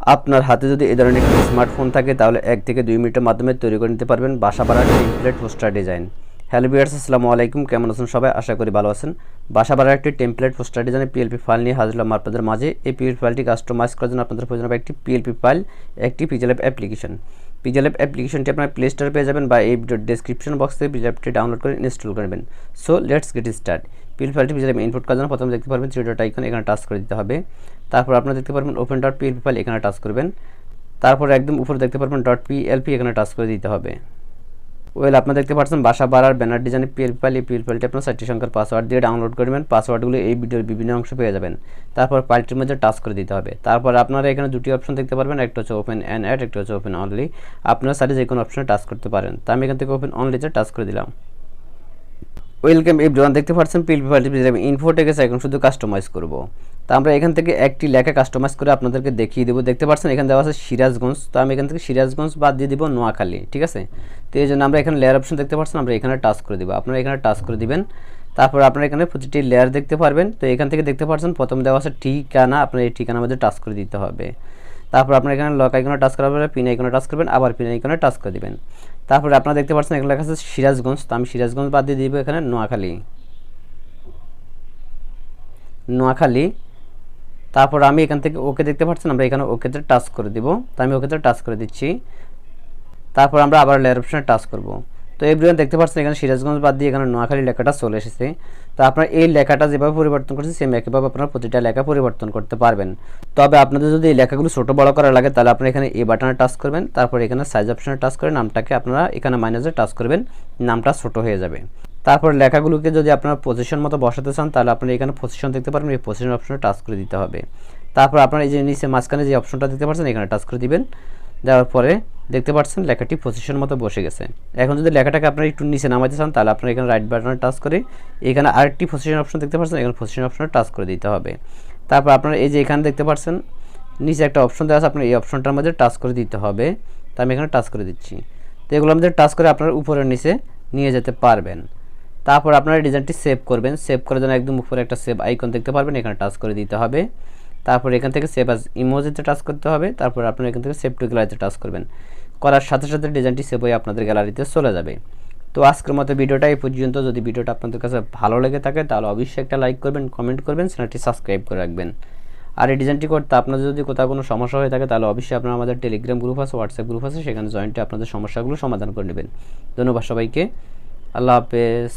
আপনার হাতে যদি এ ধরনের একটি স্মার্টফোন থাকে, তাহলে এক থেকে দুই মিনিটের মাধ্যমে তৈরি করে নিতে পারবেন বাসা বাড়ার template poster design hello viewers আসসালামু আলাইকুম। কেমন আছেন সবাই? আশা করি ভালো আছেন। বাসা বাড়ার একটি টেমপ্লেট পোস্টার ডিজাইনের পিএলপি ফাইল নিয়ে হাজির হলাম আপনাদের মাঝে। এই পিএলপি ফাইলটি কাস্টমাইজ করার জন্য আপনাদের প্রয়োজন হবে একটি পিএলপি ফাইল একটি পিজেলএপ অ্যাপ্লিকেশন পিজেলএপ অ্যাপ্লিকেশনটি আপনার প্লে স্টোরে পেয়ে যাবেন বা এই ভিডিওর ডেসক্রিপশন বক্স থেকে পিজেলএপটি ডাউনলোড করে ইনস্টল করবেন so let's get start PL ফাইলটি পিজেলএপ ইনপুট করার জন্য প্রথমে দেখতে পারবেন থ্রি ডট এখানে টাচ করে দিতে হবে। তারপর আপনারা দেখতে পারবেন ওপেন ডট পিএলপি ফাইল এখানে টাচ করবেন। তারপর একদম উপরে দেখতে পারবেন ডট পিএলপি এখানে টাচ করে দিতে হবে। ওয়েল আপনারা দেখতে পাচ্ছেন বাসা বাড়ার ব্যানার ডিজাইনে পিএল ফাইল এই পিএল ফাইলটি আপনার চারটি সংখ্যার পাসওয়ার্ড দিয়ে ডাউনলোড করবেন পাসওয়ার্ডগুলো এই ভিডিওর বিভিন্ন অংশ পেয়ে যাবেন। তারপর ফাইলটির মধ্যে টাচ করে দিতে হবে। তারপর আপনারা এখানে দুটি অপশন দেখতে পারবেন। একটা হচ্ছে ওপেন অ্যান্ড অ্যাড একটা হচ্ছে ওপেন অনলি আপনারা সাইডে যে কোনো অপশনে টাচ করতে পারেন। তা আমি এখান থেকে ওপেন অনলিতে টাচ করে দিলাম। ওয়েলকাম এভরিওয়ান দেখতে পাচ্ছেন পিএলপি ফাইলটি ইনফোটে গেছে এখন শুধু কাস্টমাইজ করব। তা আমরা এখান থেকে একটি লেখা কাস্টমাইজ করে আপনাদেরকে দেখিয়ে দেবো। দেখতে পাচ্ছেন, এখানে দেওয়া আছে সিরাজগঞ্জ। তো আমি এখান থেকে সিরাজগঞ্জ বাদ দিয়ে দিব নোয়াখালী, ঠিক আছে? তো এই জন্য আমরা এখানে লেয়ার অপশন দেখতে পাচ্ছেন, আমরা এখানে টাচ করে দেবো। আপনারা এখানে টাচ করে দিবেন। তারপর আপনারা এখানে প্রতিটি লেয়ার দেখতে পারবেন। তো এখান থেকে দেখতে পাচ্ছেন, প্রথম দেওয়া আছে ঠিকানা, আপনার এই ঠিকানার মধ্যে টাচ করে দিতে হবে। তারপর আপনার এখানে লক আইকনে টাচ করার পরে পিন আইকনে টাচ করবেন, আবার পিন আইকনে টাচ করে দিবেন। তারপরে আপনারা দেখতে পাচ্ছেন, এখানে লেখা আছে সিরাজগঞ্জ। তো আমি সিরাজগঞ্জ বাদ দিয়ে দিব এখানে নোয়াখালী। নোয়াখালী তারপর আমি এখান থেকে ওকে দেখতে পাচ্ছেন, আমরা এখানে ওকেতে টাচ করে দিব। তো আমি ওকেতে টাচ করে দিচ্ছি। তারপর আমরা আবার লেয়ার অপশনে টাচ করব। তো এভরিওয়ান দেখতে পাচ্ছেন এখানে সিরাজগঞ্জ বাদ দিয়ে এখানে নোয়াখালী লেখাটা চলে এসেছে। তো আপনার এই লেখাটা যেভাবে পরিবর্তন করছে সেম একইভাবে আপনারা প্রতিটা লেখা পরিবর্তন করতে পারবেন। তবে আপনাদের যদি এই লেখাগুলো ছোটো বড় করা লাগে, তাহলে আপনারা এখানে এই বাটনে টাচ করবেন। তারপর এখানে সাইজ অপশনে টাচ করে নামটাকে আপনারা এখানে মাইনাসে টাচ করবেন। নামটা ছোট হয়ে যাবে। তারপর লেখাগুলোকে যদি আপনারা পজিশন মতো বসাতে চান, তাহলে আপনারা এখানে পজিশন দেখতে পারবেন, এই পজিশন অপশনে টাচ করে দিতে হবে। তারপর আপনারা এই যে নিচে মাঝখানে যে অপশনটা দেখতে পাচ্ছেন, এখানে টাচ করে দিবেন। দেওয়ার পরে দেখতে পাচ্ছেন, লেখাটি পজিশন মতো বসে গেছে। এখন যদি লেখাটাকে আপনারা একটু নিচে নামাতে চান, তাহলে আপনারা এখানে রাইট বাটনে টাচ করে এখানে আরেকটি পজিশন অপশন দেখতে পাচ্ছেন, এখানে পজিশন অপশনে টাচ করে দিতে হবে। তারপর আপনারা এই যে এখানে দেখতে পাচ্ছেন, নিচে একটা অপশন দেওয়া আছে, আপনার এই অপশনটার মধ্যে টাচ করে দিতে হবে। তো আমি এখানে টাচ করে দিচ্ছি। তো এগুলোর মধ্যে টাচ করে আপনার উপরের নিচে নিয়ে যেতে পারবেন। তারপর আপনারা ডিজাইনটি সেভ করবেন। সেভ করার জন্য একদম উপরে একটা সেভ আইকন দেখতে পারবেন, এখানে টাচ করে দিতে হবে। তারপর এখান থেকে সেভ আজ ইমোজিতে টাচ করতে হবে। তারপর আপনারা এখান থেকে সেভ টু গ্যালারিতে টাচ করবেন। করার সাথে সাথে ডিজাইনটি সেভ হয়ে আপনাদের গ্যালারিতে চলে যাবে। তো আজকের মতো ভিডিওটা এই পর্যন্ত। যদি ভিডিওটা আপনাদের কাছে ভালো লেগে থাকে, তাহলে অবশ্যই একটা লাইক করবেন কমেন্ট করবেন, চ্যানেলটি সাবস্ক্রাইব করে রাখবেন। আর এই ডিজাইনটি করতে আপনাদের যদি কোথাও কোনো সমস্যা হয়ে থাকে, তাহলে অবশ্যই আপনারা আমাদের টেলিগ্রাম গ্রুপ আছে হোয়াটসঅ্যাপ গ্রুপ আছে, সেখানে জয়েন্টে আপনাদের সমস্যাগুলো সমাধান করে নেবেন। ধন্যবাদ সবাইকে। আল্লাহ হাফেজ।